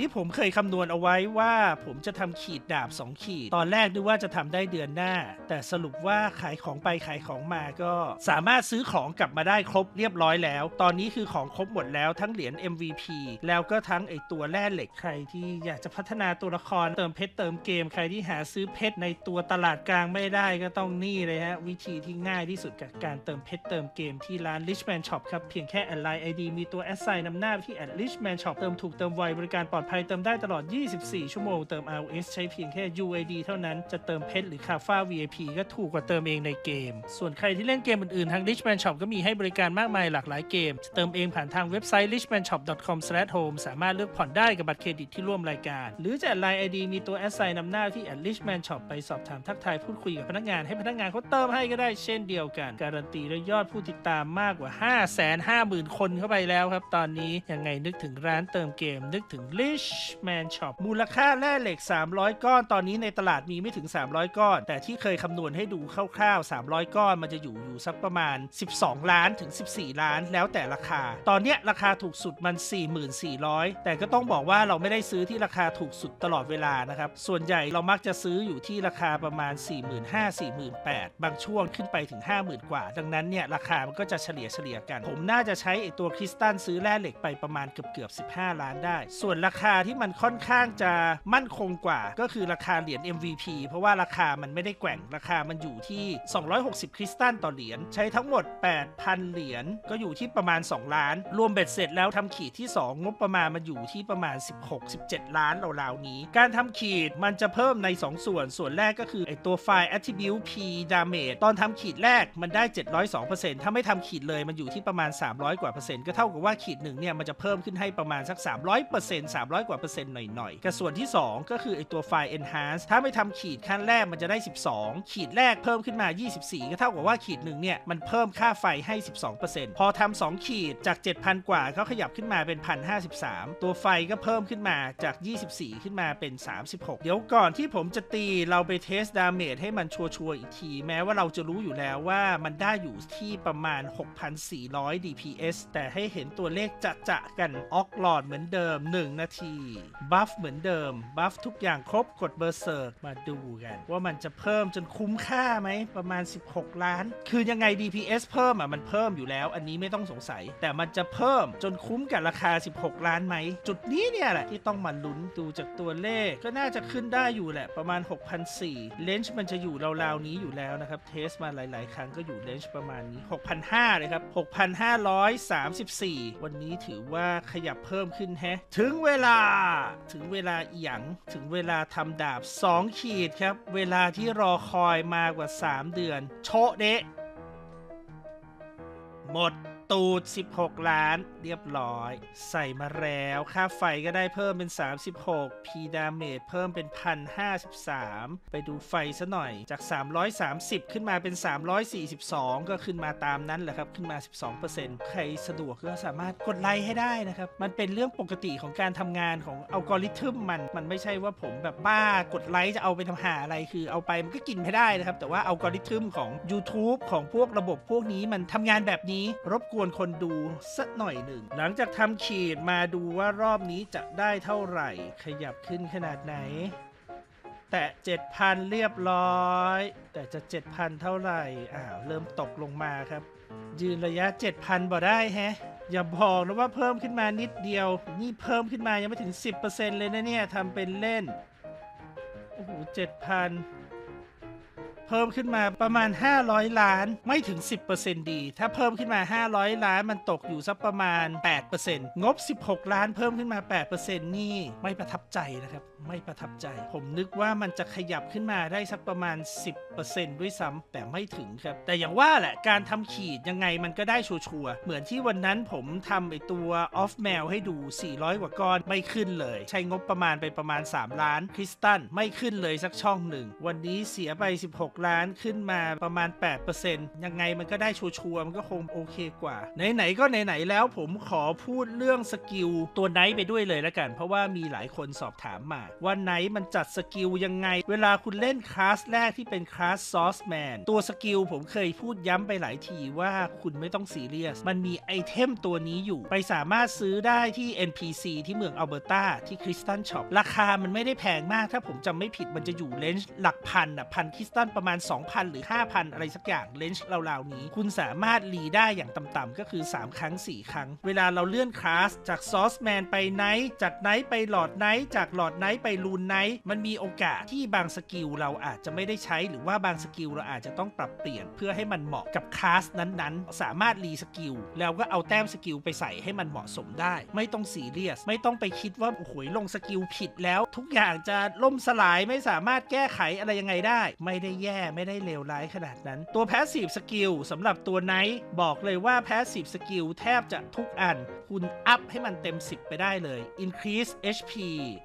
ที่ผมเคยคำนวณเอาไว้ว่าผมจะทำขีดดาบ 2 ขีด ตอนแรกนึกว่าจะทำได้เดือนหน้า แต่สรุปว่าขายของไปขายของมาก็สามารถซื้อของกลับมาได้ครบเรียบร้อยแล้ว ตอนนี้คือของครบหมดแล้วทั้งเหรียญ MVP แล้วก็ทั้งไอตัวแร่เหล็กใครที่อยากจะพัฒนาตัวละครเติมเพชรเติมเกมใครที่หาซื้อเพชรในตัวตลาดกลางไม่ได้ก็ต้องนี่เลยฮะวิธีที่ง่ายที่สุดกับการเติมเพชรเติมเกมที่ร้าน Richman Shop ครับเพียงแค่แอดไลน์ ID มีตัวแอดไซน์นำหน้าที่ at Richman Shop เติมถูกเติมไวบริการปลอดภัยเติมได้ตลอด 24 ชั่วโมง เติม RS ใช้เพียงแค่ UID เท่านั้น จะเติมเพชรหรือคาฟ้า VIP ก็ถูกกว่าเติมเองในเกม ส่วนใครที่เล่นเกมอื่นๆ ทาง Richman Shop ก็มีให้บริการมากมายหลากหลายเกม จะเติมเองผ่านทางเว็บไซต์ richmanshop.com/home สามารถเลือกผ่อนได้กับบัตรเครดิตที่ร่วมรายการ หรือจะแอดไลน์ ID มีตัวแอดไซน์นำหน้าที่ richman Shop ไปสอบถามทักทายพูดคุยกับพนักงานให้พนักงานเขาเติมให้ก็ได้เช่นเดียวกัน การันตีด้วยยอดผู้ติดตามมากกว่า 5 5 0 0 0 0 คนเข้าไปแล้วครับ ตอนนี้ยังไงนึกถึงร้านเติมเกมนึกถึง Richman Shop มูลค่าแร่เหล็ก 300 ก้อน ตอนนี้ในตลาดมีไม่ถึง 300 ก้อน แต่ที่เคยคำนวณให้ดูคร่าวๆ 300 ก้อนมันจะอยู่อยู่สักประมาณ 12 ล้านถึง 14 ล้าน แล้วแต่ราคา ตอนเนี้ยราคาถูกสุดมัน 44,400 แต่ก็ต้องบอกว่าเราไม่ได้ซื้อที่ราคาถูกสุดตลอดเวลานะครับ ส่วนใหญ่เรามักจะซื้ออยู่ที่ราคาประมาณ 45,000-48,000 บางช่วงขึ้นไปถึง 50,000 กว่า ดังนั้นเนี่ยราคามันก็จะเฉลี่ยเฉลี่ยกัน ผมน่าจะใช้ไอตัวคริสตัลซื้อแร่เหล็กไปประมาณเกือบเกือบ15 ล้านได้ ส่วนราคาที่มันค่อนข้างจะมั่นคงกว่า ก็คือราคาเหรียญ MVP เพราะว่าราคามันไม่ได้แกว่งราคามันอยู่ที่ 260 คริสตัลต่อเหรียญใช้ทั้งหมด 8,000 เหรียญก็อยู่ที่ประมาณ 2 ล้าน รวมเบ็ดเสร็จแล้วทำขีดที่ 2 งบประมาณมันอยู่ที่ประมาณ 16-17 ล้านราวๆนี้ การทำขีดมันจะเพิ่มใน 2 ส่วนส่วนแรกก็คือไอตัวไฟล์ attribute p damage ตอนทำขีดแรกมันได้ 702%ถ้าไม่ทำขีดเลยมันอยู่ที่ประมาณ 300 กว่าเปอร์เซ็นต์ก็เท่ากับว่าขีดหนึ่งเนี่ยมันจะเพิ่มขึ้นให้ประมาณสัก 300% 300 กว่าเปอร์เซ็นต์หน่อยๆกับส่วนที่ 2 ก็คือไอตัวไฟล์ enhance ถ้าไม่ทำขีดขั้นแรกมันจะได้ 12 ขีดแรกเพิ่มขึ้นมา 24 ก็เท่ากับว่าขีดหนึ่งเนี่ยมันเพิ่มค่าไฟให้ 12%พอทำ2ขีดจาก 7,000 กว่าเขาขยับขึ้นมาเป็น 1,053 ตัวไฟก็เพิ่มขึ้นมาจาก 24 ขึ้นมาเป็น 36 เดี๋ยวก่อนที่ผมจะตีเราไปเทสดาเมจให้มันชัวร์ๆอีกที แม้ว่าเราจะรู้อยู่แล้วว่ามันได้อยู่ที่ประมาณ 6,400 DPS แต่ให้เห็นตัวเลขจะจะๆกันออกหลอดเหมือนเดิม 1 นาทีบัฟเหมือนเดิมบัฟทุกอย่างครบกดเบอร์เซิร์กมาดูกัน ว่ามันจะเพิ่มจนคุ้มค่าไหม ประมาณ 16 ล้าน คือยังไง DPS เพิ่มอะมันเพิ่มอยู่แล้ว อันนี้ไม่ต้องสงสัย แต่มันจะเพิ่มจนคุ้มกับราคา 16 ล้านไหม จุดนี้เนี่ยแหละที่ต้องมาลุ้นดูจากตัวเลข ก็น่าจะขึ้นได้อยู่แหละประมาณ6,400เลนจ์มันจะอยู่ราวๆนี้อยู่แล้วนะครับเทสมาหลาย ๆ ครั้งก็อยู่เลนจ์ประมาณนี้ 6,500เลยครับ 6,534 วันนี้ถือว่าขยับเพิ่มขึ้นแฮะถึงเวลาถึงเวลาอีหยังถึงเวลาทำดาบ 2 ขีดครับ เวลาที่รอคอยมากว่า 3 เดือน โชเดะหมด ตูด 16 ล้าน เรียบร้อย ใส่มาแล้ว ค่าไฟก็ได้เพิ่มเป็น 36 พีดาเมจเพิ่มเป็น 1,053 ไปดูไฟซะหน่อยจาก 330 ขึ้นมาเป็น 342 ก็ขึ้นมาตามนั้นแหละครับ ขึ้นมา 12%ใครสะดวกก็สามารถกดไลค์ให้ได้นะครับ มันเป็นเรื่องปกติของการทำงานของอัลกอริทึมมัน มันไม่ใช่ว่าผมแบบบ้ากดไลค์จะเอาไปทำหาอะไรคือเอาไปมันก็กินไม่ได้นะครับ แต่ว่าอัลกอริทึมของ YouTube ของพวกระบบพวกนี้มันทำงานแบบนี้รบกวนคนดูสักหน่อยหนึ่ง หลังจากทำขีดมาดูว่ารอบนี้จะได้เท่าไหร่ ขยับขึ้นขนาดไหน แตะ7,000 เรียบร้อย แต่จะ 7,000 เท่าไหร่ อ้าว เริ่มตกลงมาครับ ยืนระยะ 7,000 บ่ได้แฮะ อย่าบอกนะว่าเพิ่มขึ้นมานิดเดียว นี่เพิ่มขึ้นมายังไม่ถึง 10%เลยนะเนี่ยทำเป็นเล่น โอ้โห 7,000 เพิ่มขึ้นมาประมาณ 500 ล้านไม่ถึง 10%ดี ถ้าเพิ่มขึ้นมา 500 ล้านมันตกอยู่สักประมาณ 8%งบ 16 ล้านเพิ่มขึ้นมา 8%นี่ไม่ประทับใจนะครับ ไม่ประทับใจ ผมนึกว่ามันจะขยับขึ้นมาได้สักประมาณ 10%ด้วยซ้ำแต่ไม่ถึงครับ แต่อย่างว่าแหละการทำขีดยังไงมันก็ได้ชัวร์เหมือนที่วันนั้นผมทำไอตัวออฟแมวให้ดู 400 กว่าก้อนไม่ขึ้นเลย ใช้งบประมาณไปประมาณ 3 ล้านคริสตัลไม่ขึ้นเลยสักช่องหนึ่งวันนี้เสียไป 16 6 ล้านขึ้นมาประมาณ 8%ยังไงมันก็ได้ชัวร์มันก็คงโอเคกว่า ไหนๆก็ไหนๆแล้วผมขอพูดเรื่องสกิลตัวไนท์ไปด้วยเลยละกัน เพราะว่ามีหลายคนสอบถามมา ว่าไนท์มันจัดสกิลยังไง เวลาคุณเล่นคลาสแรกที่เป็นคลาสซอสแมนตัวสกิลผมเคยพูดย้ำไปหลายทีว่าคุณไม่ต้องซีเรียส มันมีไอเทมตัวนี้อยู่ไปสามารถซื้อได้ที่ NPC ที่เมืองอัลเบอร์ตาที่คริสตันช็อปราคามันไม่ได้แพงมากถ้าผมจำไม่ผิดมันจะอยู่เลนจ์หลักพันอะพันคริสตันประมาณาณ 2,000 หรือ 5,000 อะไรสักอย่างเลนจ์ราวๆนี้ คุณสามารถรีได้อย่างต่ำๆก็คือ 3 ครั้ง 4 ครั้ง เวลาเราเลื่อนคลาสจากซอสแมนไปไนท์จากไนท์ไปหลอดไนท์จากหลอดไนท์ไปลูนไนท์มันมีโอกาสที่บางสกิลเราอาจจะไม่ได้ใช้ หรือว่าบางสกิลเราอาจจะต้องปรับเปลี่ยนเพื่อให้มันเหมาะกับคลาสนั้นๆ สามารถรีสกิลแล้วก็เอาแต้มสกิลไปใส่ให้มันเหมาะสมได้ ไม่ต้องซีเรียส ไม่ต้องไปคิดว่าโอ้โหลงสกิลผิดแล้ว ทุกอย่างจะล่มสลายไม่สามารถแก้ไขอะไรยังไงได้ ไม่ได้แย่ไม่ได้เลวร้ายขนาดนั้น ตัวแพสซีฟสกิลสำหรับตัวไนท์บอกเลยว่าแพสซีฟสกิลแทบจะทุกอัน คุณอัพให้มันเต็ม 10 ไปได้เลย Increase HP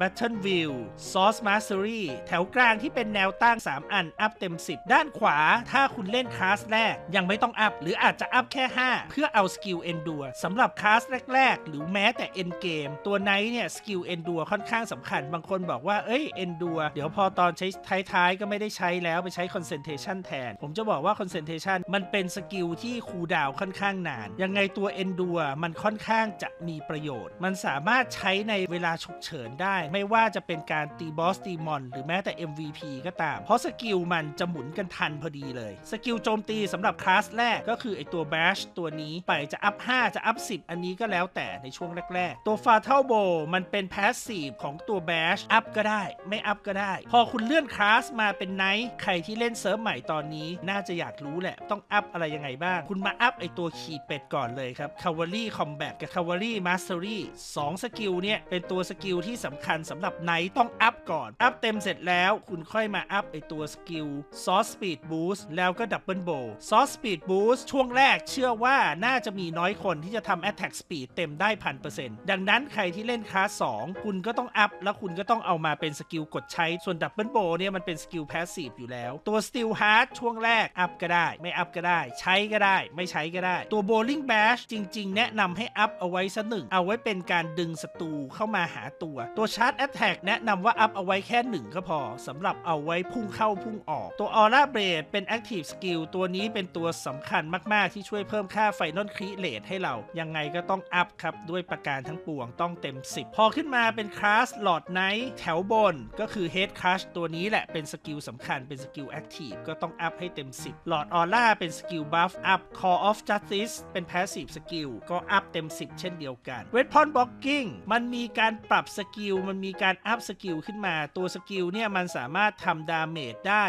Battle View Source Mastery แถวกลางที่เป็นแนวตั้ง 3 อัน อัพเต็ม 10 ด้านขวา ถ้าคุณเล่นคลาสแรก ยังไม่ต้องอัพ หรืออาจจะอัพแค่ 5 เพื่อเอาสกิล Endure สำหรับคลาสแรก ๆ หรือแม้แต่ End Game ตัวไนท์เนี่ยสกิล Endure ค่อนข้างสำคัญ บางคนบอกว่า เอ้ย Endure เดี๋ยวพอตอนใช้ท้ายๆ ก็ไม่ได้ใช้แล้วไปใช้ Concentration แทน ผมจะบอกว่า Concentration มันเป็นสกิลที่คูดาวค่อนข้างนาน ยังไงตัว Endure มันค่อนข้างจะมีประโยชน์ มันสามารถใช้ในเวลาฉุกเฉินได้ ไม่ว่าจะเป็นการตีบอสตีมอน หรือแม้แต่ MVP ก็ตาม เพราะสกิลมันจะหมุนกันทันพอดีเลย สกิลโจมตีสำหรับคลาสแรกก็คือไอตัว Bash ตัวนี้ไปจะอัพ 5 จะอัพ 10 อันนี้ก็แล้วแต่ในช่วงแรก ๆ ตัว Fatal Bow มันเป็น Passive ของตัว Bash อัพก็ได้ ไม่อัพก็ได้ พอคุณเลื่อนคลาสมาเป็น Night ใครที่เล่นเซิร์ฟใหม่ตอนนี้ น่าจะอยากรู้แหละต้องอัพอะไรยังไงบ้าง คุณมาอัพไอตัวขี่เป็ดก่อนเลยครับ Cavalry Combat กับ Cavalry Mastery 2 สกิลเนี่ย เป็นตัวสกิลที่สำคัญสำหรับ Night ต้องอัพก่อน อัพเต็มเสร็จแล้วคุณค่อยมาอัพไอตัวสกิล Source Speed Boost แล้วก็ Double Bow Source Speed Boost ช่วงแรกเชื่อว่าน่าจะมีน้อยคนที่จะทำ Attack Speed เต็มได้พันเปอร์เซ็นต์ดังนั้นใครที่เล่นคลาส2คุณก็ต้องอัพ แล้วคุณก็ต้องเอามาเป็นสกิลกดใช้ ส่วน Double Bow เนี่ยมันเป็นสกิล Passive อยู่แล้ว ตัว Steel Heart ช่วงแรกอัพก็ได้ ไม่อัพก็ได้ ใช้ก็ได้ ไม่ใช้ก็ได้ ตัว Bowling Bash จริง ๆ แนะนำให้อัพเอาาไว้สักหนึ่งเอาไว้เป็นการดึงศัตรูเข้ามาหาตัว ตัว Charge Attack แนะนำว่าอัพเอาไว้แค่หนึ่งก็พอสำหรับเอาไว้พุ่งเข้าพุ่งออก ตัว Aura Blade เป็น Active Skill ตัวนี้เป็นตัวสำคัญมาก ๆ ที่ช่วยเพิ่มค่า Final Crit Rate ให้เรา ยังไงก็ต้องอัพครับ ด้วยประการทั้งปวงต้องเต็ม 10 พอขึ้นมาเป็นคลาส Lord Knight แถวบนก็คือ Head Crush ตัวนี้แหละเป็นสกิลสำคัญเป็นสกิล Active ก็ต้องอัพให้เต็ม 10 Lord Aura เป็นสกิล Buff Up Call of Justice เป็น Passive Skill ก็อัพเต็ม 10เช่นเดียวกัน Weapon Blocking มันมีการปรับสกิลมันมีการอัพสกิลขึ้นมา ตัวสกิลเนี่ยมันสามารถทำดาเมจได้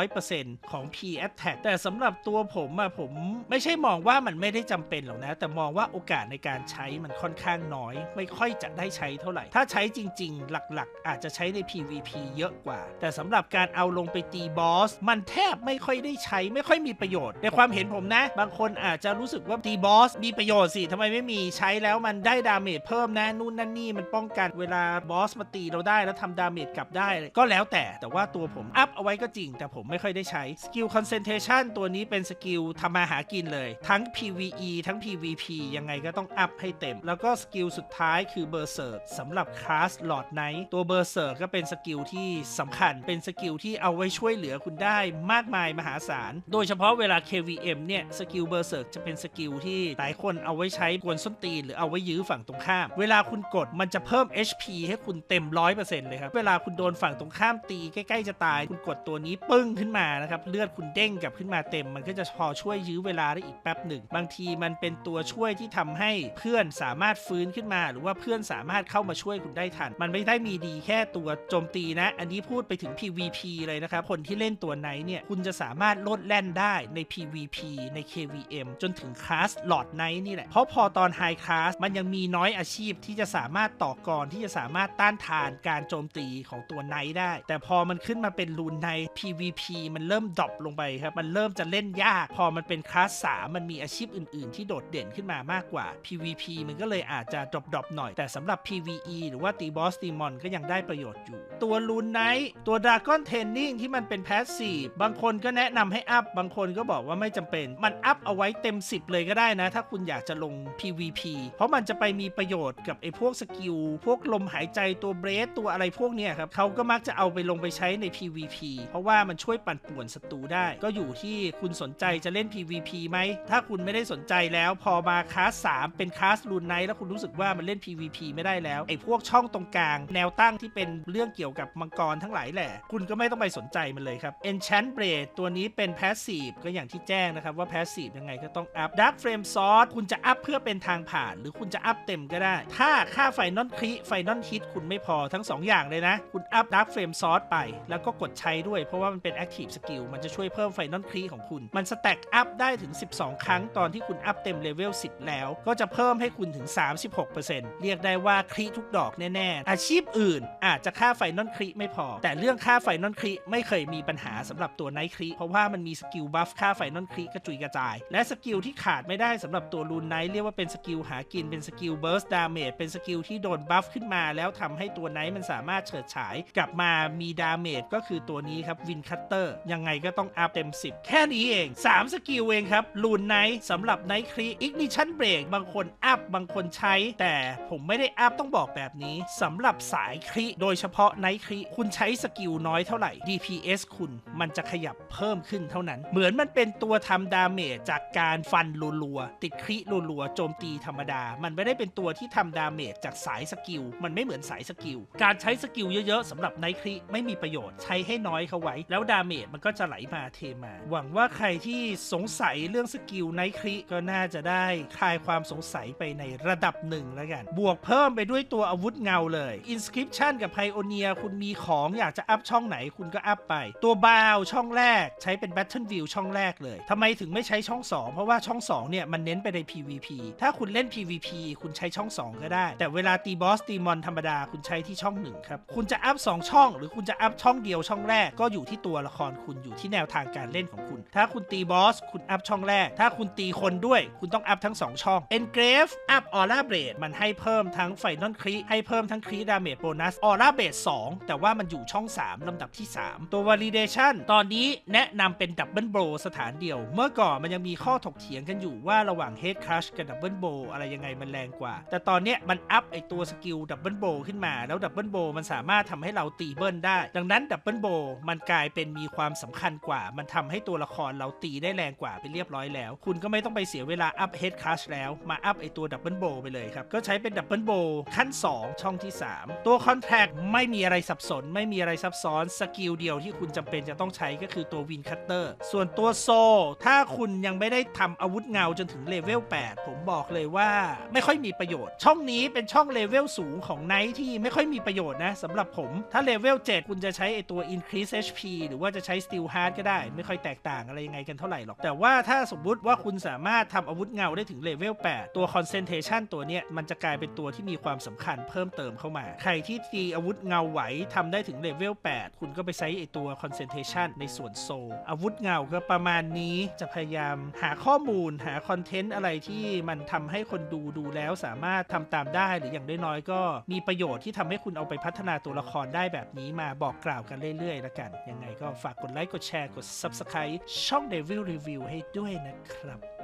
200%ของ P Attack แต่สำหรับตัวผมอะผมไม่ใช่มองว่ามันไม่ได้จำเป็นหรอกนะ แต่มองว่าโอกาสในการใช้มันค่อนข้างน้อย ไม่ค่อยจะได้ใช้เท่าไหร่ ถ้าใช้จริง ๆ หลักๆ อาจจะใช้ใน PVP เยอะกว่า แต่สำหรับการเอาลงไปตีบอส มันแทบไม่ค่อยได้ใช้ไม่ค่อยมีประโยชน์ ในความเห็นผมนะ บางคนอาจจะรู้สึกว่าตีบอสมีประโยชน์สิทำไมไม่มีใช้แล้วมันได้ดาเมจเพิ่มนะนู่นนั่นนี่มันป้องกันเวลาบอสมาตีเราได้แล้วทำดาเมจกลับได้ก็แล้วแต่แต่ว่าตัวผมอัพเอาไว้ก็จริง แต่ผมไม่ค่อยได้ใช้สกิล concentration ตัวนี้เป็นสกิลทำมาหากินเลย ทั้ง PVE ทั้ง PVP ยังไงก็ต้องอัพให้เต็ม แล้วก็สกิลสุดท้ายคือ Berserk สำหรับคลาส Lord Knight ตัว Berserk ก็เป็นสกิลที่สำคัญ เป็นสกิลที่เอาไว้ช่วยเหลือคุณได้มากมายมหาศาล โดยเฉพาะเวลา KVM เนี่ยสกิล Berserk จะเป็นสกิลที่หลายคนเอาไว้ใช้กวนส้นตีนหรือเอาไว้ยื้อฝั่งตรงข้าม เวลาคุณกดมันจะเพิ่ม HP ให้คุณเต็ม 100%เลยครับ เวลาคุณโดนฝั่งตรงข้ามตีใกล้ๆจะตาย คุณกดตัวนี้ปึ้งขึ้นมานะครับ เลือดคุณเด้งกลับขึ้นมาเต็ม มันก็จะพอช่วยยื้อเวลาได้อีกแป๊บหนึ่ง บางทีมันเป็นตัวช่วยที่ทำให้เพื่อนสามารถฟื้นขึ้นมา หรือว่าเพื่อนสามารถเข้ามาช่วยคุณได้ทัน มันไม่ได้มีดีแค่ตัวโจมตีนะ อันนี้พูดไปถึง PVP เลยนะครับ คนที่เล่นตัวไหนเนี่ย คุณจะสามารถลดแล่นได้ใน PVP ใน KVM จนถึงคลาสหลอดไนท์นี่แหละ เพราะพอตอนไฮ High Class มันยังมีน้อยอาชีพที่จะสามารถต่อกรที่จะสามารถต้านทานการโจมตีของตัวไนท์ได้ แต่พอมันขึ้นมาเป็นรูนไนท์ PVP มันเริ่มดรอปลงไปครับ มันเริ่มจะเล่นยาก พอมันเป็นคลาส3มันมีอาชีพอื่น ๆ ที่โดดเด่นขึ้นมามากกว่า PVP มันก็เลยอาจจะดรอปดรอปหน่อย แต่สำหรับ PVE หรือว่าตีบอสตีมอนก็ยังได้ประโยชน์อยู่ ตัวรูนไนท์ตัวดราก้อนเทนนิ่งที่มันเป็นแพสซีฟบางคนก็แนะนำให้อัพบางคนก็บอกว่าไม่จำเป็น มันอัพเอาไว้เต็ม 10 เลยก็ได้นะ ถ้าคุณอยากจะลง PVP เพราะมันจะไปมีประโยชน์กับไอ้พวกสกิล พวกลมหายใจตัวเบรสตัวอะไรพวกเนี้ยครับเขาก็มักจะเอาไปลงไปใช้ใน PVP เพราะว่ามันช่วยปั่นป่วนศัตรูได้ ก็อยู่ที่คุณสนใจจะเล่น PVP ไหม ถ้าคุณไม่ได้สนใจแล้วพอมาคลาส3เป็นคลาสรูนไนท์แล้วคุณรู้สึกว่ามันเล่น PVP ไม่ได้แล้วไอ้พวกช่องตรงกลาง แนวตั้งที่เป็นเรื่องเกี่ยวกับมังกรทั้งหลายแหละ คุณก็ไม่ต้องไปสนใจมันเลยครับ Enchant Blade ตัวนี้เป็น Passive ก็อย่างที่แจ้งนะครับว่า Passive ยังไงก็ต้องอัพ Dark Frame Sword คุณจะอัพเพื่อเป็นทางผ่าน หรือคุณจะอัพเต็มก็ได้ ถ้าค่าไฟนอลคริไฟนอลฮิตคุณไม่พอทั้ง 2 อย่างเลยนะ คุณอัพ Dark Frame Sword ไป แล้วก็กดใช้ด้วยเพราะว่ามันเป็น Active Skill มันจะช่วยเพิ่มไฟนอลคริของคุณ มันสแต็กอัพได้ถึง 12 ครั้งตอนที่คุณอัพเต็มเลเวล10 แล้ว ก็จะเพิ่มให้คุณถึง 36%เรียกได้ว่าคริทุกดอกแน่ๆอาชีพอื่น อาจจะค่าไฟนอลคริไม่พอ แต่เรื่องค่าไฟนอลคริไม่เคยมีปัญหาสำหรับตัวไนท์คริเพราะว่ามันมีสกิลบัฟค่าไฟนอลคริกระจุยกระจาย และสกิลที่ขาดไม่ได้สำหรับตัวรูนไนท์เรียกว่าเป็นสกิลหากินเป็นสกิลเบิร์สดาเมจเป็นสกิลที่โดนบัฟขึ้นมา แล้วทำให้ตัวไนท์มันสามารถเฉิดฉาย กลับมามีดาเมจก็คือตัวนี้ครับวินคัตเตอร์ยังไงก็ต้องอัพเต็ม 10 แค่นี้เอง 3 สกิลเองครับลูนไนท์สำหรับไนท์ครีอิกนิชันเบรกบางคนอัพบางคนใช้ แต่ผมไม่ได้อัพต้องบอกแบบนี้สำหรับสายครีโดยเฉพาะไนท์ครีคุณใช้สกิลน้อยเท่าไหร่ DPS คุณมันจะขยับเพิ่มขึ้นเท่านั้น เหมือนมันเป็นตัวทำดาเมจจากการฟันรัวๆติดครีรัวๆโจมตีธรรมดา มันไม่ได้เป็นตัวที่ทำดาเมจจากสายสกิล มันไม่เหมือนสายสกิล การใช้สกิลเยอะๆสำหรับไนครีไม่มีประโยชน์ใช้ให้น้อยเข้าไว้ แล้วดาเมจมันก็จะไหลมาเทมา หวังว่าใครที่สงสัยเรื่องสกิลไนครีก็น่าจะได้คลายความสงสัยไปในระดับหนึ่งแล้วกัน บวกเพิ่มไปด้วยตัวอาวุธเงาเลย Inscription กับ Pioneer คุณมีของอยากจะอัพช่องไหนคุณก็อัพไป ตัวบาวช่องแรกใช้เป็น Battle View ช่องแรกเลยทำไมถึงไม่ใช้ช่อง 2 เพราะว่าช่อง2เนี่ยมันเน้นไปใน PVP ถ้าคุณเล่น PVP คุณใช้ช่อง 2 ก็ได้ แต่เวลาตีบอสตีมอนธรรมดาคุณใช้ที่ช่อง 1 ครับ คุณจะอัพ 2 ช่อง หรือคุณจะอัพช่องเดียวช่องแรกก็อยู่ที่ตัวละครคุณอยู่ที่แนวทางการเล่นของคุณ ถ้าคุณตีบอสคุณอัพช่องแรก ถ้าคุณตีคนด้วย คุณต้องอัพทั้ง 2 ช่อง Engrave อัพ Aura Blade มันให้เพิ่มทั้งไฟนอลครีให้เพิ่มทั้งครีดาเมจโบนัส Aura Blade 2แต่ว่ามันอยู่ช่อง 3 ลำดับที่ 3 ตัว Validation ตอนนี้แนะนำเป็นดับเบิลโบสถานเดียว เมื่อก่อนมันยังมีข้อถกเถียงกันอยู่ว่าระหว่าง Head Crush กับดับเบิลโบอะไรยังไงมันแรงกว่า แต่ตอนเนี้ยมันอัพไอตัวสกิลดับเบิลโบขึ้นมา แล้วดับเบิลโบมันสามารถทำให้เราตีเบิลได้ ดังนั้นดับเบิลโบมันกลายเป็นมีความสำคัญกว่า มันทำให้ตัวละครเราตีได้แรงกว่าไปเรียบร้อยแล้ว คุณก็ไม่ต้องไปเสียเวลาอัพ Head Crush แล้วมาอัพไอตัวดับเบิลโบไปเลยครับ ก็ใช้เป็นดับเบิลโบขั้น 2 ช่องที่ 3 ตัว Contract ไม่มีอะไรสับสน ไม่มีอะไรซับซ้อนสกิลเดียวที่คุณจำเป็นจะต้องใช้ก็คือตัววินคัตเตอร์ส่วนตัวโซถ้าคุณยังไม่ได้ทำอาวุธเงาจนถึงเลเวล8ผมบอกเลยว่าไม่ค่อยมีประโยชน์ ช่องนี้เป็นช่องเลเวลสูงของไนท์ที่ไม่ค่อยมีประโยชน์นะสำหรับผมถ้าเลเวล7คุณจะใช้ไอตัว increase HP หรือว่าจะใช้ steel hard ก็ได้ ไม่ค่อยแตกต่างอะไรยังไงกันเท่าไหร่หรอก แต่ว่าถ้าสมมุติว่าคุณสามารถทำอาวุธเงาได้ถึงเลเวล8ตัว concentration ตัวเนี้ยมันจะกลายเป็นตัวที่มีความสำคัญเพิ่มเติมเข้ามา ใครที่ตีอาวุธเงาไหวทำได้ถึงเลเวล8คุณก็ไปใช้ไอตัว concentration ในส่วนโซอาวุธเงาก็ประมาณนี้จะพยายามหาข้อมูลหาคอนเทนต์อะไรที่มันทำใให้คนดูดูแล้วสามารถทำตามได้หรืออย่างน้อยๆก็มีประโยชน์ที่ทำให้คุณเอาไปพัฒนาตัวละครได้แบบนี้มาบอกกล่าวกันเรื่อยๆแล้วกัน ยังไงก็ฝากกดไลค์กดแชร์กด subscribe ช่อง Devil Review ให้ด้วยนะครับ